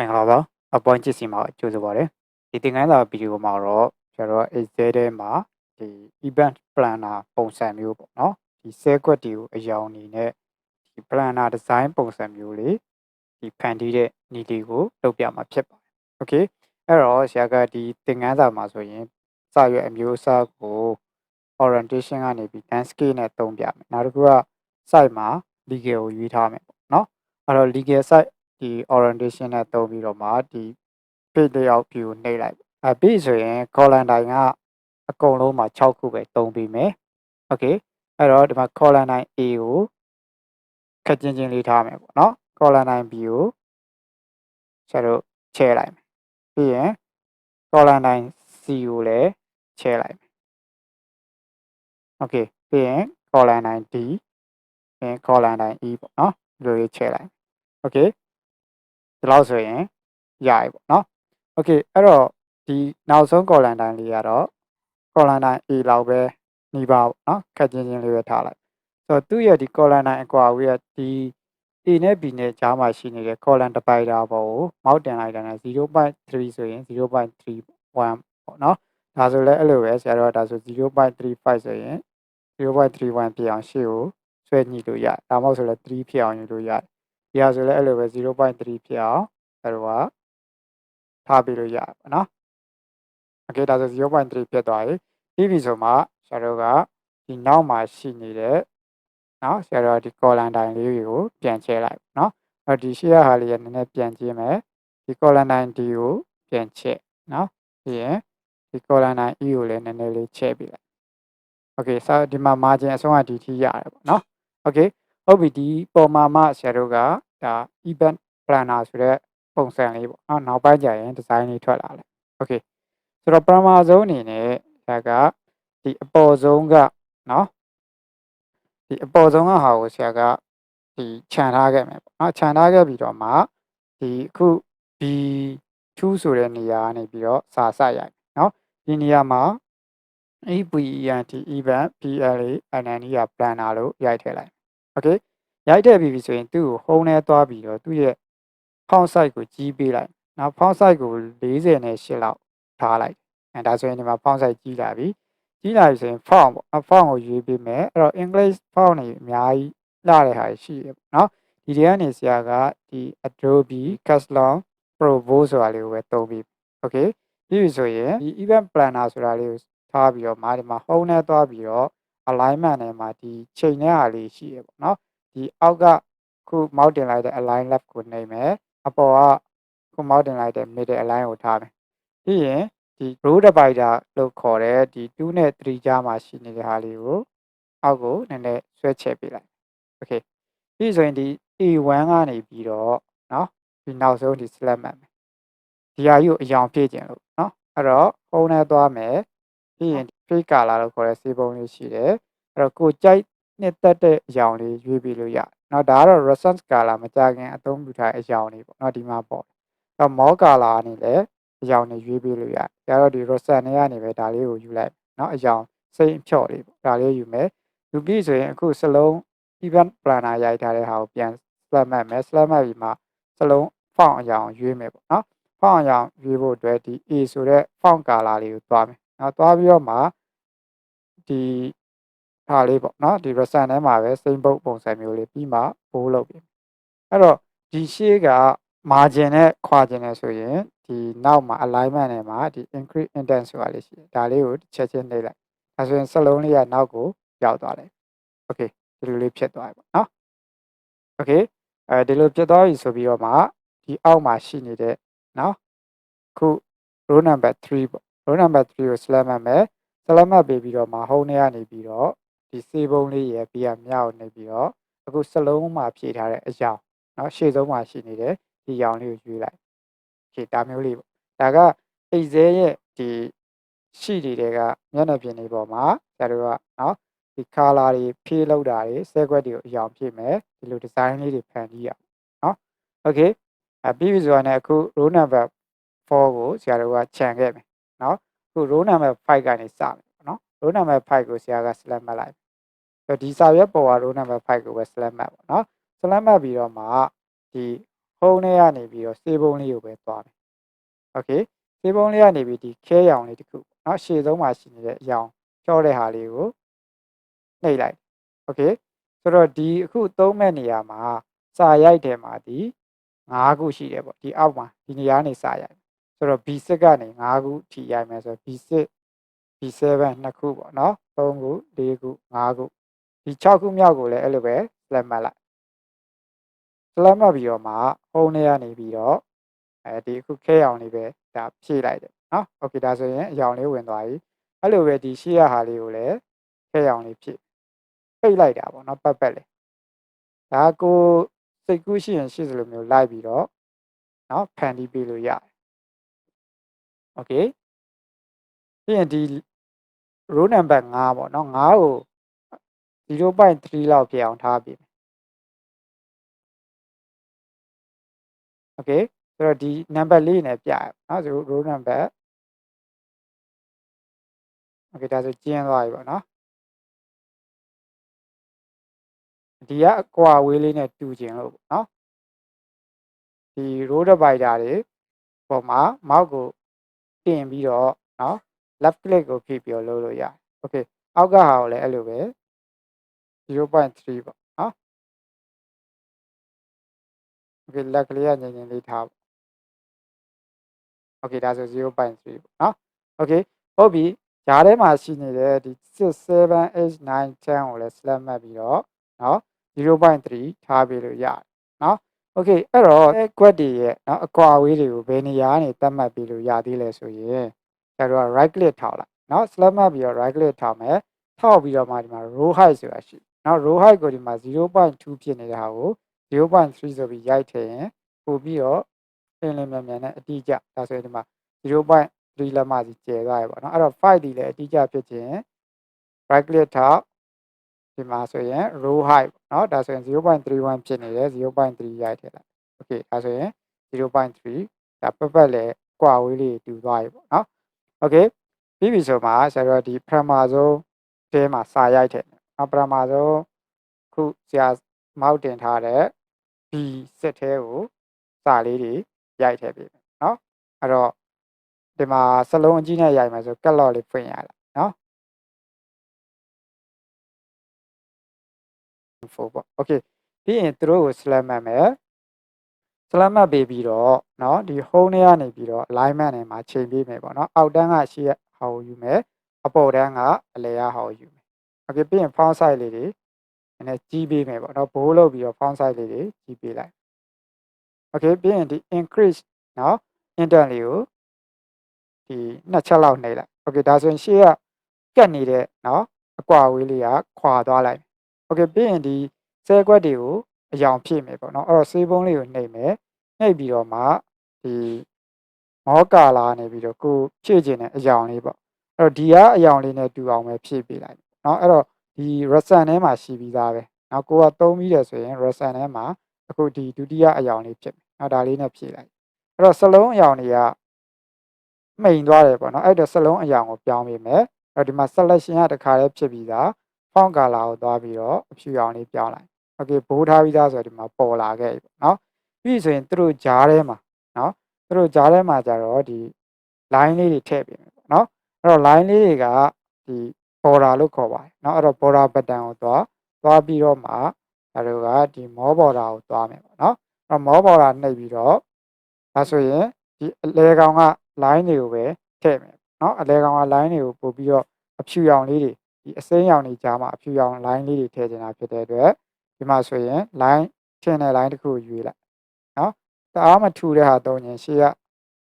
မင်္ဂလာပါအပွင့်ချစ်စီမှာကြိုဆိုပါရစေဒီသင်ခန်းစာဗီဒီယိုမှာတော့ကျွန်တော် Excel ထဲမှာဒီ event planner ပုံစံမျိုးပေါ့နော်ဒီ cell ကွက်တွေကိုအယောင်အနေနဲ့ဒီ planner design ပုံစံမျိုးလေးဒီဖန်တီးတဲ့နည်းလေးကိုလုပ်ပြမှာဖြစ်ပါတယ် okay အဲ့တော့ဆရာကဒီသင်ခန်းစာမှာဆိုရင်စာရွက်အမျိုးအစားကို orientation ကနေပြီး landscape နဲ့သုံးပြမယ်နောက်တစ်ခုက site မှာ legal ကိုရွေးထားမယ်ပေါ့နော်အဲ့တော့ legal site ဒီ orientation နဲ့သုံးပြီးတော့မှဒီ page layout view ကိုနှိပ်လိုက်အဲပြီးဆိုရင် column တိုင်းကအကုန်လုံးမှာ6ခုပဲသုံးပြီးမယ် okay အဲ့တော့ဒီမှာ column တိုင်း A ကိုခက်ချင်းချင်းလေးထားမယ်ပေါ့နော် column တိုင်း B ကိုဆရာတို့ချဲလိုက်မယ်ပြီးရင် column တိုင်း C ကိုလည်းချဲလိုက်မယ် okay ပြီးရင် column တိုင်း D ပြီးရင် column တိုင်း E ပေါ့နော်ဒီလိုလေးချဲလိုက် okay ဒီလောက်ဆိုရင်ရပြီပေါ့နော်โอเคအဲ့တော့ဒီနောက်ဆုံး column တိုင်းလေးကတော့ column တိုင်း A လောက်ပဲနှီးပါပေါ့နော်ခက်ချင်းချင်းလေးပဲထားလိုက်ဆိုတော့သူ့ရဲ့ဒီ column တိုင်းအကွာဝေးကဒီ A နဲ့ B နဲ့ကြားမှာရှိနေတဲ့ column divider ပေါ်ကိုမောက်တင်လိုက်တာနဲ့0.3ဆိုရင်0.31ပေါ့နော်ဒါဆိုလည်းအဲ့လိုပဲဆရာတို့ကဒါဆို0.35ဆိုရင်0.31ပြအောင်ရှေ့ကိုဆွဲညှိလို့ရတယ်ဒါမှမဟုတ်ဆိုလည်း3ဖြစ်အောင်ယူလို့ရတယ် ဒီဟာဆိုလည်းအဲ့လိုပဲ0.3ဖြစ်အောင်အဲ့တော့ကထားပြီးလို့ရတယ်ပေါ့နော်။ Okay ဒါဆို0.3ဖြစ်သွားပြီ။ပြီးပြီဆိုမှဆရာတို့ကဒီနောက်မှာရှိနေတဲ့နော်ဆရာတို့ကဒီ column တိုင်းလေးကိုပြန်ချဲလိုက်နော်။အဲ့ဒီရှေ့ရဟာလေးကနည်းနည်းပြန်ကျင်းမယ်။ဒီ column တိုင်း D ကိုပြန်ချက်နော်။ပြီးရင်ဒီ column တိုင်း E ကိုလည်းနည်းနည်းလေးချဲပြီးလိုက်။ Okay ဆိုဒီမှာ margin အဆုံးကဒီထိရတယ်ပေါ့နော်။ Okay ဟုတ်ပြီဒီပေါ်မှာမှဆရာတို့ကဒါ event planner ဆိုတဲ့ပုံစံလေးပေါ့နော်နောက်ပိုင်းကျရင် design လေးထွက်လာတယ် okay ဆိုတော့ပထမဆုံးအနေနဲ့ဒါကဒီအပေါ်ဆုံးကနော်ဒီအပေါ်ဆုံးကဟာကိုဆရာကဒီခြံထားခဲ့မယ်ပေါ့နော်ခြံထားခဲ့ပြီးတော့မှဒီအခု B2 ဆိုတဲ့နေရာကနေပြီးတော့စာစရိုက်နော်ဒီနေရာမှာ EVENT event PLA NNE planner လို့ရိုက်ထည့်လိုက် okay ရိုက်ထည့်ပြီးပြီဆိုရင်သူ့ကို home ထဲသွားပြီးတော့သူ့ရဲ့ font size ကိုကြီးပေးလိုက်နောက် font size ကို40နဲ့8လောက်ထားလိုက်အဲဒါဆိုရင်ဒီမှာ font size ကြီးလာပြီကြီးလာပြီဆိုရင် font ပေါ့ font ကိုရွေးပေးမယ်အဲ့တော့ English font တွေအများကြီးလာတဲ့ဟာရှိရပေါ့နော်ဒီတွေကနေဆရာကဒီ Adobe Custom Pro Bold ဆိုတာလေးကိုပဲသုံးပြီး okay ပြီးပြီဆိုရင်ဒီ event planner ဆိုတာလေးကိုထားပြီးတော့မာဒီမှာ home နဲ့သွားပြီးတော့ alignment နဲ့မှာဒီချိန်တဲ့ဟာလေးရှိရပေါ့နော် ဒီအောက်ကခု mouse တင်လိုက်တဲ့ align left ကိုနှိပ်မယ်အပေါ်ကခုမောက်တင်လိုက်တဲ့ middle align ကိုထားမယ်ပြီးရင်ဒီ row divider လို့ခေါ်တဲ့ဒီ2နဲ့3ကြားမှာရှိနေတဲ့ဟာလေးကိုအောက်ကိုနည်းနည်းဆွဲချဲ့ပေးလိုက် okay ပြီးဆိုရင်ဒီ A1 ကနေပြီးတော့เนาะဒီနောက်ဆုံးဒီ select မှတ်မယ်ဒီဟာကြီးကိုအယောင်ဖြည့်ခြင်းလို့เนาะအဲ့တော့ဖုန်းထဲသွားမယ်ပြီးရင် fake color လို့ခေါ်တဲ့စေပုံလေးရှိတယ်အဲ့တော့ကိုကြိုက် နှစ်သက်တဲ့အရောင်လေးရွေးပြီးလို့ရတယ်။နော်ဒါကတော့ resonance color မကြခင်အသုံးပြုထားတဲ့အရောင်လေးပေါ့နော်ဒီမှာပေါ့။အဲ mauve color အနေနဲ့အရောင်တွေရွေးပြီးလို့ရတယ်။ဒါတော့ဒီ resonance နဲ့ကနေပဲဒါလေးကိုယူလိုက်နော်အရောင်စိတ်အဖြော့လေးပေါ့ဒါလေးယူမယ်။ယူပြီးဆိုရင်အခုစလုံး event planner ရိုက်ထားတဲ့ဟာကိုပြန် slab မှတ်မယ် slab မှတ်ပြီးမှစလုံး font အရောင်ရွေးမယ်ပေါ့နော်။ font အရောင်ရွေးဖို့အတွက်ဒီ A ဆိုတဲ့ font color လေးကိုသွားမယ်။နော်သွားပြီးတော့မှဒီ ဟာလေးပေါ့နော်ဒီ return ထဲမှာပဲစိမ့်ပုတ်ပုံစံမျိုးလေးပြီးမှဘိုးလုပ်ပြီအဲ့တော့ဒီရှေ့က margin နဲ့ခွာခြင်းနဲ့ဆိုရင်ဒီနောက်မှာ alignment နဲ့မှာဒီ increase intent ဆိုတာလေးရှိတယ်ဒါလေးကိုတစ်ချက်ချင်းနှိပ်လိုက်ဒါဆိုရင်စလုံးလေးကနောက်ကိုရောက်သွားတယ် okay ဒီလိုလေးဖြစ်သွားပြီပေါ့နော် okay အဲဒီလိုဖြစ်သွားပြီဆိုပြီးတော့မှဒီအောက်မှာရှိနေတဲ့နော်ခု row number 3ပေါ့ row number 3ကို select မှတ်မယ် select မှတ်ပေးပြီးတော့မှ home ထဲကနေပြီးတော့ ဒီစေပုံးလေးရယ်ပြီးရမြောက်နေပြီးတော့အခုစလုံးမှာဖြည့်ထားတဲ့အကြောင်းเนาะရှေ့ဆုံးမှာရှိနေတဲ့ဒီရောင်လေးကိုရွေးလိုက်ဖြည့်ဒါမျိုးလေးပေါ့ဒါကအိတ်ဇဲရဲ့ဒီရှိတွေကမျက်နှာပြင်တွေပေါ်မှာဆရာတို့ကเนาะဒီ color တွေဖြည့်လောက်တာတွေဆဲခွက်တွေကိုအရောင်ဖြည့်မယ်ဒီလို design လေးတွေဖန်တီးရအောင်เนาะ okay အပြီးပြီဆိုတော့ねအခု row number 4ကိုဆရာတို့ကခြံခဲ့မယ်เนาะအခု row number 5ကနေစမယ်เนาะ row number 5ကိုဆရာက select မှတ်လိုက်ဒီစာရွက်ပေါ်က row number 5ကိုပဲ select မှတ်ပေါ့နော် select မှတ်ပြီးတော့မှဒီ ဟုံးထဲကနေပြီးတော့စေးပုံးလေးကိုပဲသွားမယ်โอเคစေးပုံးလေးကနေပြီးဒီခဲရောင်လေးတစ်ခုเนาะရှေ့ဆုံးမှာရှိနေတဲ့အရောင်ချောတဲ့ဟာလေးကိုနှိပ်လိုက်โอเคဆိုတော့ဒီအခုသုံးမဲ့နေရာမှာစာရိုက်တယ်မှာဒီ၅ခုရှိတယ်ပေါ့ဒီအောက်မှာဒီနေရာနေစာရိုက်ဆိုတော့ B6 ကနေ5ခုထိရိုက်မယ်ဆိုတော့ B6 B7 နှစ်ခုပေါ့နော်3ခု4ခု5ခုဒီ6ခုမြောက်ကိုလည်းအဲ့လိုပဲလက်မှတ်လိုက်လက်မှတ်ပြီးတော့မှဟုံးထဲကနေပြီးတော့အဲဒီအခုခဲအောင်လေးပဲဒါဖြည့်လိုက်တယ်နော်โอเคဒါဆိုရင်အရောင်လေးဝင်သွားပြီအဲ့လိုပဲဒီရှေ့ရဟာလေးကိုလည်းခဲအောင်လေးဖြည့်ပိတ်လိုက်တာပေါ့နော်ပတ်ပတ်လေဒါကိုစိတ်ကူးရှိရင်ရှိစလိုမျိုးလိုက်ပြီးတော့နော်ဖန်တီးပေးလို့ရတယ်โอเคပြီးရင်ဒီ row number 5ပေါ့နော်5ကို0.3လောက်ပြအောင်ထားပြီโอเคဆိုတော့ဒီ number လေးနဲ့ပြရနော် row number โอเคဒါဆိုကျင်းသွားပြီပေါ့နော်ဒီကအကွာဝေးလေးနဲ့တူကျင်လို့ပေါ့နော်ဒီ row divider တွေပေါ်မှာ mouse ကိုတင်ပြီးတော့နော် left click ကိုဖိပြီးတော့လုပ်လို့ရတယ်။ Okay အောက်ကဟာကိုလည်းအဲ့လိုပဲ0.3ပေါ့နော် Okay လက်ကလေးကငြိမ်ငြိမ်လေးထားပေါ့ Okay ဒါဆို0.3ပေါ့နော် Okay ဟုတ်ပြီဂျားထဲမှာရှိနေတဲ့ဒီ6 7 8 9 10ကိုလည်း select မှတ်ပြီးတော့နော်0.3ထားပေးလို့ရတယ်နော် Okay အဲ့တော့အဲ quad တွေရဲ့နော်အကွာအဝေးတွေကိုဘယ်နေရာကနေသတ်မှတ်ပေးလို့ရသေးလဲဆိုရင် ကျတော့ right click ထောက်လိုက်နော် select မှတ်ပြီးတော့ right click ထောက်မယ်ထောက်ပြီးတော့မှဒီမှာ row height ဆိုတာရှိနော် row height ကိုဒီမှာ0.2ဖြစ်နေတဲ့ဟာကို0.3ဆိုပြီးရိုက်ထည့်ရင်ပို့ပြီးတော့လင်းလင်းမြန်မြန်နဲ့အတိအကျဒါဆိုရင်ဒီမှာ0.3လက်မစီကျယ်သွားရပေါ့နော်အဲ့တော့5ဒီလည်းအတိအကျဖြစ်ခြင်း right click ထောက်ဒီမှာဆိုရင် row height เนาะဒါဆိုရင်0.31ဖြစ်နေတယ်0.3ရိုက်ထည့်လိုက် okay ဒါဆိုရင်0.3ဒါပတ်ပတ်လဲကွာဝေးလေးတူသွားပြီပေါ့เนาะ okay ပြီးပြီဆိုမှဆရာတို့ဒီပထမဆုံးတဲမှာစာရိုက်ထည့်နော်ပထမဆုံးခုဆရာမောက်တင်ထားတဲ့ B စစ်ထဲကိုစာလေးတွေရိုက်ထည့်ပေးမယ်เนาะအဲ့တော့ဒီမှာစလုံးအကြီးနဲ့ရိုက်မယ်ဆိုကက်လော့လေးဖွင့်ရလာเนาะ info ပေါ့ okay ပြီးရင်သူတို့ကို select မှတ်မယ် select မှတ်ပေးပြီးတော့เนาะဒီ home ထဲကနေပြီးတော့ alignment ထဲမှာချိန်ပေးမယ်ပေါ့เนาะအောက်တန်းကရှေ့ဟာကိုယူမယ်အပေါ်တန်းကအလဲရဟာကိုယူမယ် okay ပြီးရင် font size လေးတွေနည်းနည်းကြီးပေးမယ်ပေါ့เนาะဘိုးလုပ်ပြီးတော့ font size လေးတွေကြီးပေးလိုက် okay ပြီးရင်ဒီ increase เนาะ indent လေးကိုဒီနှစ်ချက်လောက်နှိပ်လိုက် okay ဒါဆိုရင်ရှေ့ကကတ်နေတဲ့เนาะအကွာဝေးလေးကခွာသွားလိုက်โอเคပြီးရင်ဒီဆဲကွက်တွေကို အယောင်ဖြည့်မယ်ပေါ့နော်အဲ့တော့ဆေးပုံးလေးကိုနှိပ်မယ်နှိပ်ပြီးတော့မှဒီမောကာလာနေပြီးတော့ကိုဖြည့်ခြင်းတဲ့အယောင်လေးပေါ့အဲ့တော့ဒီကအယောင်လေးနဲ့တူအောင်ပဲဖြည့်ပေးလိုက်เนาะအဲ့တော့ဒီ resan ထဲမှာရှိပြီးသားပဲเนาะကိုကသုံးပြီးတယ်ဆိုရင် resan ထဲမှာအခုဒီဒုတိယအယောင်လေးဖြစ်မယ်เนาะဒါလေးနဲ့ဖြည့်လိုက်အဲ့တော့စလုံးအယောင်တွေကမှိန်သွားတယ်ပေါ့နော်အဲ့တော့စလုံးအယောင်ကိုပြောင်းပေးမယ်အဲ့တော့ဒီမှာ selection ကတခါတည်းဖြစ်ပြီးသား font color ကိုသွားပြီးတော့အဖြူရောင်လေးပြောင်းလိုက်။ Okay ဘိုးထားပြီးသားဆိုတော့ဒီမှာပေါ်လာခဲ့ပြီเนาะပြီးဆိုရင်သူတို့ဂျားထဲမှာเนาะသူတို့ဂျားထဲမှာကြတော့ဒီ line လေးတွေထည့်ပေးမယ်ပေါ့เนาะအဲ့တော့ line လေးတွေကဒီ border လို့ခေါ်ပါတယ်เนาะအဲ့တော့ border button ကိုသွားသွားပြီးတော့မှအဲတို့ကဒီ more border ကိုသွားမယ်ပေါ့เนาะအဲ့တော့ more border နှိပ်ပြီးတော့ဒါဆိုရင်ဒီအလဲကောင်က line တွေကိုပဲထည့်မယ်เนาะအလဲကောင်က line တွေကိုပို့ပြီးတော့အဖြူရောင်လေးတွေဒီအစိမ်းရောင်တွေကြားမှာအဖြူရောင် line လေးတွေထည့်ချင်တာဖြစ်တဲ့အတွက် ဒီမှာဆိုရင် line ထင်တဲ့ line တစ်ခုကိုရွေးလိုက်နော်တအားမထူတဲ့ဟာသုံးရင်ရှေ့က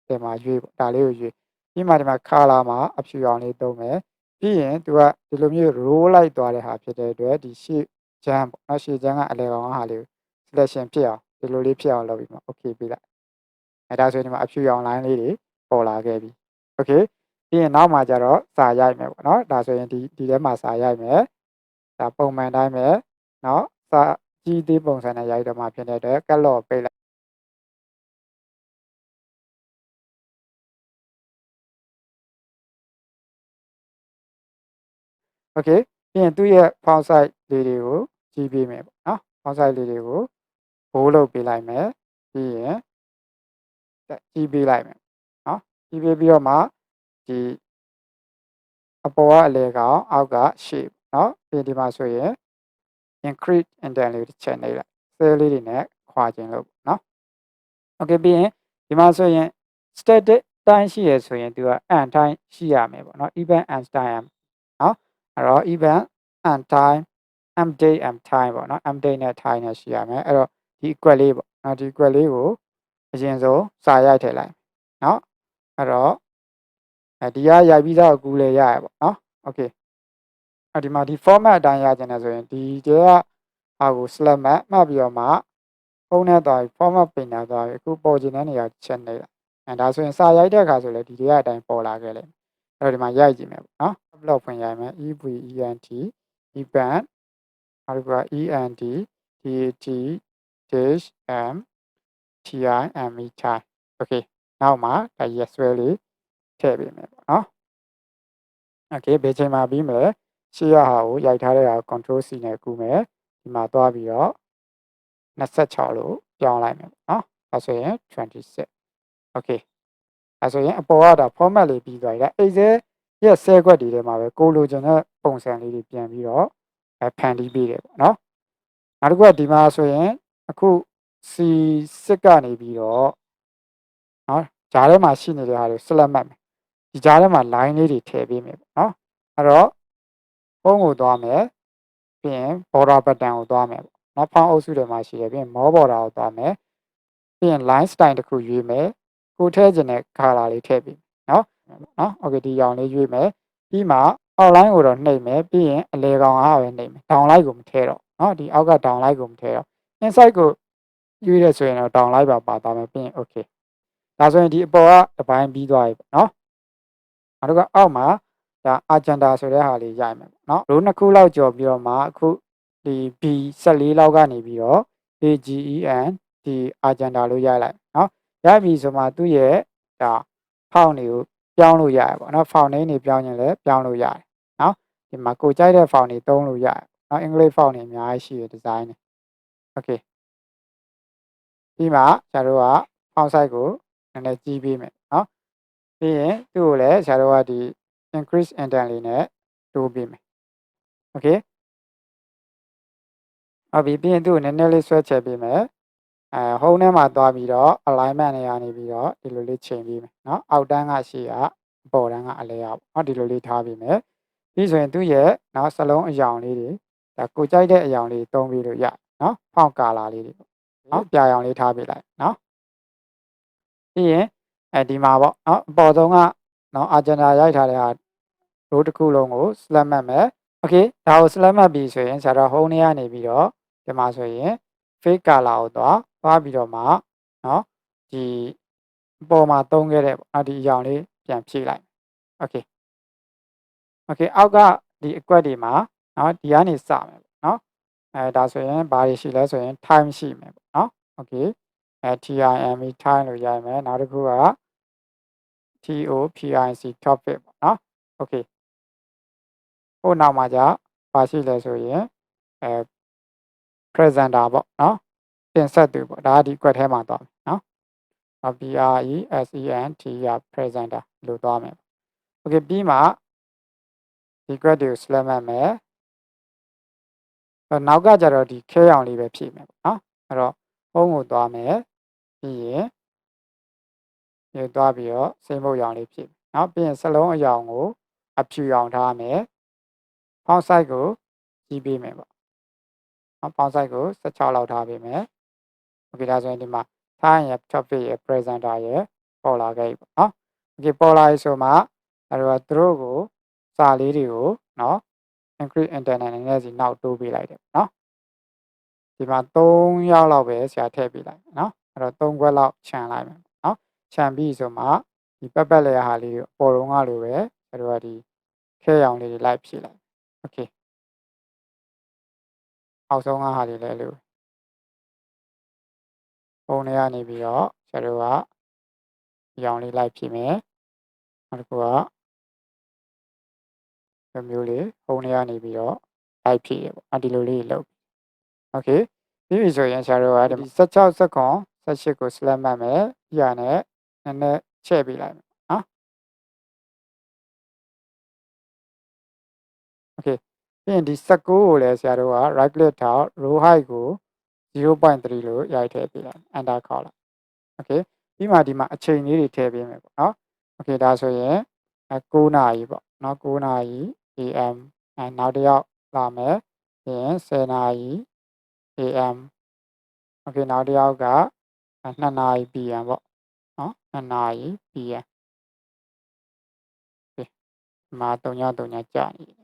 ဒီမှာရွေးပေါ့ဒါလေးကိုရွေးပြီးမှဒီမှာ color မှာအဖြူရောင်လေးသုံးမယ်ပြီးရင်သူကဒီလိုမျိုး roll လိုက်သွားတဲ့ဟာဖြစ်တဲ့အတွက်ဒီရှေ့ချမ်းပေါ့နော်ရှေ့ချမ်းကအလဲကောင်ဟာလေး selection ဖြစ်အောင်ဒီလိုလေးဖြစ်အောင်လုပ်ပြီးမှ okay ပေးလိုက်အဲဒါဆိုရင်ဒီမှာအဖြူရောင် line လေးတွေပေါ်လာခဲ့ပြီ okay ပြီးရင်နောက်မှာကျတော့စာရိုက်မယ်ပေါ့နော်ဒါဆိုရင်ဒီဒီထဲမှာစာရိုက်မယ်ဒါပုံမှန်တိုင်းပဲနော် စာကြီးသေးပုံစံနဲ့ရိုက်တော့မှဖြစ်တဲ့အတွက်ကက်လော့ပိတ်လိုက်โอเคပြီးရင်သူ့ရဲ့ font size လေးတွေကိုကြီးပေးမယ်ပေါ့နော် font size လေးတွေကိုဘိုးလုပ်ပေးလိုက်မယ် ပြီးရင်တက်ကြီးပေးလိုက်မယ်နော်ကြီးပေးပြီးတော့မှဒီအပေါ်ကအလဲကောင်အောက်က shape နော်ပြီးဒီမှာဆိုရင် increase intent လေးတစ်ချက်နှိပ်လိုက် cell လေးတွေနဲ့ခွာခြင်းလို့နော် okay ပြီးရင်ဒီမှာဆိုရင် static တိုင်းရှိရဆိုရင်သူက and time ရှိရမယ်ပေါ့နော် even and time နော်အဲ့တော့ even and time m date m time ပေါ့နော် m date နဲ့ time နဲ့ရှိရမယ်အဲ့တော့ဒီ equal လေးပေါ့နော်ဒီ equal လေးကိုအရင်ဆုံးစာရိုက်ထည့်လိုက်နော်အဲ့တော့အဲဒီကရိုက်ပြီးသားကိုကူလေရရပေါ့နော် okay အဲ့ဒီမှာဒီ format အတိုင်းရကျင်တယ်ဆိုရင်ဒီတည်းကဟာကို select မှတ်မှတ်ပြီးတော့မှဖုန်းနဲ့သွားပြီး format ပင်တာသွားပြီးအခုပေါ်ကျင်တဲ့နေရာချက်နေလိုက်အဲဒါဆိုရင်စာရိုက်တဲ့အခါဆိုလည်းဒီတည်းကအတိုင်းပေါ်လာခဲ့လိမ့်မယ်အဲ့တော့ဒီမှာရိုက်ကြည့်မယ်ပေါ့နော် upload ဖွင့်ရိုက်မယ် event event နောက်တစ်ခုက end dat dash m ti me time okay နောက်မှာဒါ yes ဆွဲလေးထည့်ပေးမယ်ပေါ့နော် okay ဘယ်ချိန်မှာပြီးမလဲ ရှေ့ရဟာကိုရိုက်ထားတဲ့ဟာ control C နဲ့ကူးမယ်ဒီမှာသွားပြီးတော့26လို့ပြောင်းလိုက်မယ်ပေါ့နော်အဲဆိုရင်26 okay အဲဆိုရင်အပေါ်ကဒါ format လေးပြီးသွားပြီလား excel ရဲ့ဆဲခွက်တွေထဲမှာပဲကိုလိုချင်တဲ့ပုံစံလေးတွေပြန်ပြီးတော့အဲဖန်တီးပေးတယ်ပေါ့နော်နောက်တစ်ခုကဒီမှာဆိုရင်အခု C6 ကနေပြီးတော့နော်ဂျားထဲမှာရှိနေတဲ့ဟာတွေ select မှတ်မယ်ဒီဂျားထဲမှာ line လေးတွေထည့်ပေးမယ်ပေါ့နော်အဲ့တော့ ဖုန်းကိုသွားမယ်ပြီးရင် border button ကိုသွားမယ်ပေါ့နော်ဖောင်းအုပ်စုတွေမှာရှိတယ်ပြီးရင် more border ကိုသွားမယ်ပြီးရင် line style တစ်ခုရွေးမယ်ကိုထည့်ခြင်းတဲ့ color လေးထည့်ပေးနော်နော် okay ဒီရောင်လေးရွေးမယ်ပြီးမှ outline ကိုတော့နှိပ်မယ်ပြီးရင်အလေကောင်အားပဲနှိပ်မယ် downlight ကိုမထည့်တော့နော်ဒီအောက်က downlight ကိုမထည့်တော့ inside ကိုရွေးရဆိုရင်တော့ downlight ပါပါသွားမယ်ပြီးရင် okay ဒါဆိုရင်ဒီအပေါ်ကတစ်ပိုင်းပြီးသွားပြီပေါ့နော်နောက်တစ်ခါအောက်မှာ ဒါ agenda ဆိုတဲ့ဟာလေးရိုက်မယ်ပေါ့နော် row နှစ်ခုလောက်ကြော်ပြီးတော့မှအခုဒီ B 14လောက်ကနေပြီးတော့ AGEN ဒီ agenda လို့ရိုက်လိုက်နော်ရိုက်ပြီဆိုမှသူ့ရဲ့ဒါဖောင်းတွေကိုပြောင်းလို့ရတယ်ပေါ့နော် font name တွေပြောင်းရင်လည်းပြောင်းလို့ရတယ်နော်ဒီမှာကိုကြိုက်တဲ့ font တွေသုံးလို့ရတယ်နော်အင်္ဂလိပ် font တွေအများကြီးရှိတယ် design တွေ okay ပြီးမှကျတို့က font size ကိုနည်းနည်းကြီးပေးမယ်နော်ပြီးရင်သူ့ကိုလည်းဆရာတို့ကဒီ increase intent လေးနဲ့တိုးပေးမယ် okay ဟုတ်ပြီပြီးရင်သူ့ကိုနည်းနည်းလေးဆွဲချယ်ပေးမယ်အဲ home ထဲမှာသွားပြီးတော့ alignment နေရာနေပြီးတော့ဒီလိုလေးချိန်ပေးမယ်เนาะအောက်တန်းကရှေ့ကအပေါ်တန်းကအလဲရပေါ့เนาะဒီလိုလေးထားပေးမယ်ပြီးဆိုရင်သူ့ရဲ့เนาะစလုံးအယောင်လေးတွေဒါကိုကြိုက်တဲ့အယောင်လေးသုံးပြီးလို့ရเนาะဖောင့်ကာလာလေးတွေပေါ့เนาะပြာရောင်လေးထားပေးလိုက်เนาะပြီးရင်အဲဒီမှာပေါ့เนาะအပေါ်ဆုံးကเนาะ agenda ရိုက်ထားတဲ့ဟာ row တစ်ခုလုံးကို select မှတ်မယ် okay ဒါကို select မှတ်ပြီးဆိုရင်ဆရာတော် home ထဲကနေပြီးတော့ဒီမှာဆိုရင် fake color ကိုသွားသွားပြီးတော့မှเนาะဒီအပေါ်မှာသုံးခဲ့တဲ့ပေါ့ဒီအရောင်လေးပြန်ဖြည့်လိုက် okay okay အောက်ကဒီအကွက်တွေမှာเนาะဒီကနေစမယ်ပေါ့เนาะအဲဒါဆိုရင်ဘာတွေရှိလဲဆိုရင် time ရှိမယ်ပေါ့เนาะ okay အဲ time time လို့ရိုက်မယ်နောက်တစ်ခုက topic topic ပေါ့เนาะ okay ဟိုနောက်မှာじゃပါရှိလဲဆိုရင်အဲ presenter ပေါ့နော်တင်ဆက်သူပေါ့ဒါကဒီကွက်ထဲမှာသွားမယ်နော် P R E S E N T E R presenter လို့သွားမယ် okay ပြီးမှဒီ grad တွေကို select မှတ်မယ်နောက်ကကြတော့ဒီခဲရောင်လေးပဲဖြည့်မယ်ပေါ့နော်အဲ့တော့ home ကိုသွားမယ်ပြီးရင်ညသွားပြီးတော့စိမ့်မုတ်ရောင်လေးဖြည့်မယ်နော်ပြီးရင်စလုံးအရောင်ကိုအဖြူရောင်ထားမယ် font size ကိုကြီးပေးမယ်ပေါ့နော် font size ကို16လောက်ထားပေးမယ်โอเคဒါဆိုရင်ဒီမှာထားရင် topic ရဲ့ presenter ရဲ့ပေါ်လာခဲ့ပြီပေါ့နော်โอเคပေါ်လာပြီဆိုမှအဲ့တော့သူတို့ကိုစာလေးတွေကိုနော် increase internet နည်းနည်းစီနောက်တိုးပေးလိုက်တယ်နော်ဒီမှာ3ရောက်လောက်ပဲဆရာထည့်ပေးလိုက်နော်အဲ့တော့3ခွက်လောက်ခြံလိုက်မယ်နော်ခြံပြီးဆိုမှဒီပက်ပက်လေဟာလေးကိုအပေါ်တုံးကလိုပဲအဲ့တော့ဒီခဲရောင်လေးတွေလိုက်ဖြည့်လိုက် okay အောက်ဆုံးကဟာတွေလည်းလို့ပုံတွေကနေပြီးတော့ဆရာတို့ကရောင်လေးလိုက်ဖြစ်မယ်နောက်တစ်ခုကမျိုးလေးပုံတွေကနေပြီးတော့လိုက်ဖြစ်ရပေါ့ဒီလိုလေးလုပ် okay ပြီးပြီဆိုရင်ဆရာတို့ကဒီ16 second 18ကို select မှတ်မယ်ပြရနဲ့နည်းနည်းချဲ့ပေးလိုက်မယ် okay ပြီးရင်ဒီ19ကိုလည်းဆရာတို့က right click ထောက် row height ကို0.3လို့ရိုက်ထည့်ပေးလိုက် enter ခေါက်လိုက် okay ပြီးမှဒီမှာအချိန်လေးတွေထည့်ပေးမယ်ပေါ့နော် okay ဒါဆိုရင်9နာရီပေါ့နော်9နာရီ am အဲနောက်တစ်ယောက်လာမယ်ပြီးရင်10နာရီ am okay နောက်တစ်ယောက်က2နာရီ pm ပေါ့နော်2နာရီ pm okay ဒီမှာ3ည3ညကြာနေတယ်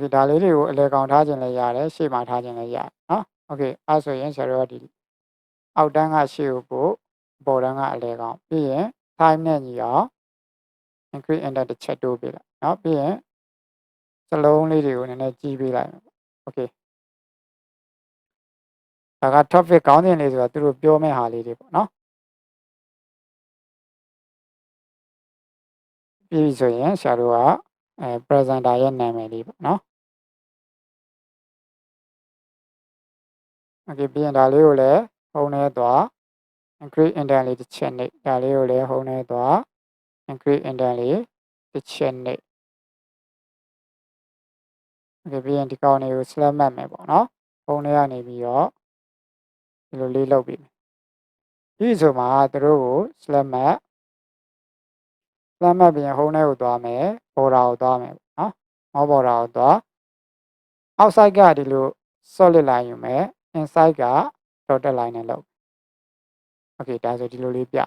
ဒီဒါလေးတွေကိုအလဲကောင်ထားခြင်းလည်းရတယ်ရှေ့မှာထားခြင်းလည်းရတယ်နော်โอเคအဲဆိုရင်ဆရာတို့ကဒီအောက်တန်းကရှေ့ကိုပို့ပေါ်တန်းကအလဲကောင်ပြီးရင် time နဲ့ညီအောင် increase enter တစ်ချက်တိုးပေးလိုက်เนาะပြီးရင်စလုံးလေးတွေကိုနည်းနည်းကြီးပေးလိုက်မယ်โอเคဒါက topic ကောင်းတဲ့လေးဆိုတာသူတို့ပြောမဲ့ဟာလေးတွေပေါ့เนาะပြီးပြီဆိုရင်ဆရာတို့က အဲ presenter ရဲ့နာမည်လေးပေါ့เนาะโอเคပြီးရင်ဒါလေးကိုလည်းဟုံးနေသွား increase indent လေးတစ်ချက်နဲ့ဒါလေးကိုလည်းဟုံးနေသွား increase indent လေးတစ်ချက်နဲ့โอเคပြီးရင်ဒီကောင်လေးကို slash မှတ်မယ်ပေါ့နော်ဟုံးနေကနေပြီးတော့ဒီလိုလေးလုပ်ပြီးမယ်ဒီဆိုမှသူတို့ကို slash မှတ် slash မှတ်ပြီးရင်ဟုံးနေကိုသွားမယ် border ကိုသွားမယ်ပေါ့နော် more border ကိုသွား outside ကဒီလို solid line ယူမယ် inside က dotted line နဲ့လုပ် okay ဒါဆိုဒီလိုလေးပြ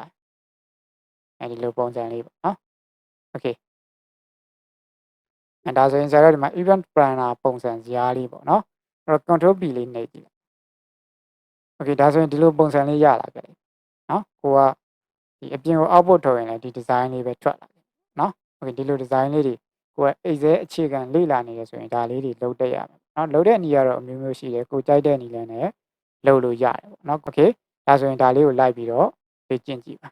အဲဒီလိုပုံစံလေးပေါ့နော် okay အဲဒါဆိုရင်ဆရာတို့ဒီမှာ event planner ပုံစံဇာတ်လေးပေါ့နော်အဲ့တော့ control p လေးနှိပ်ကြည့်လိုက် okay ဒါဆိုရင်ဒီလိုပုံစံလေးရလာခဲ့နော်ကိုကဒီအပြင်ကို output ထုတ်ရင်လည်းဒီ design လေးပဲထွက်လာ တယ်နော်โอเคဒီလို design လေးတွေကိုကအိတ်စဲအခြေခံလေ့လာနေရဆိုရင်ဒါလေးတွေလုပ်တတ်ရမယ်နော်လုပ်တဲ့နေရာတော့အမျိုးမျိုးရှိတယ်ကိုကြိုက်တဲ့နေလဲနဲ့လုပ်လို့ရတယ်ပေါ့နော်โอเคဒါဆိုရင်ဒါလေးကိုလိုက်ပြီးတော့လေ့ကျင့်ကြည့်ပါ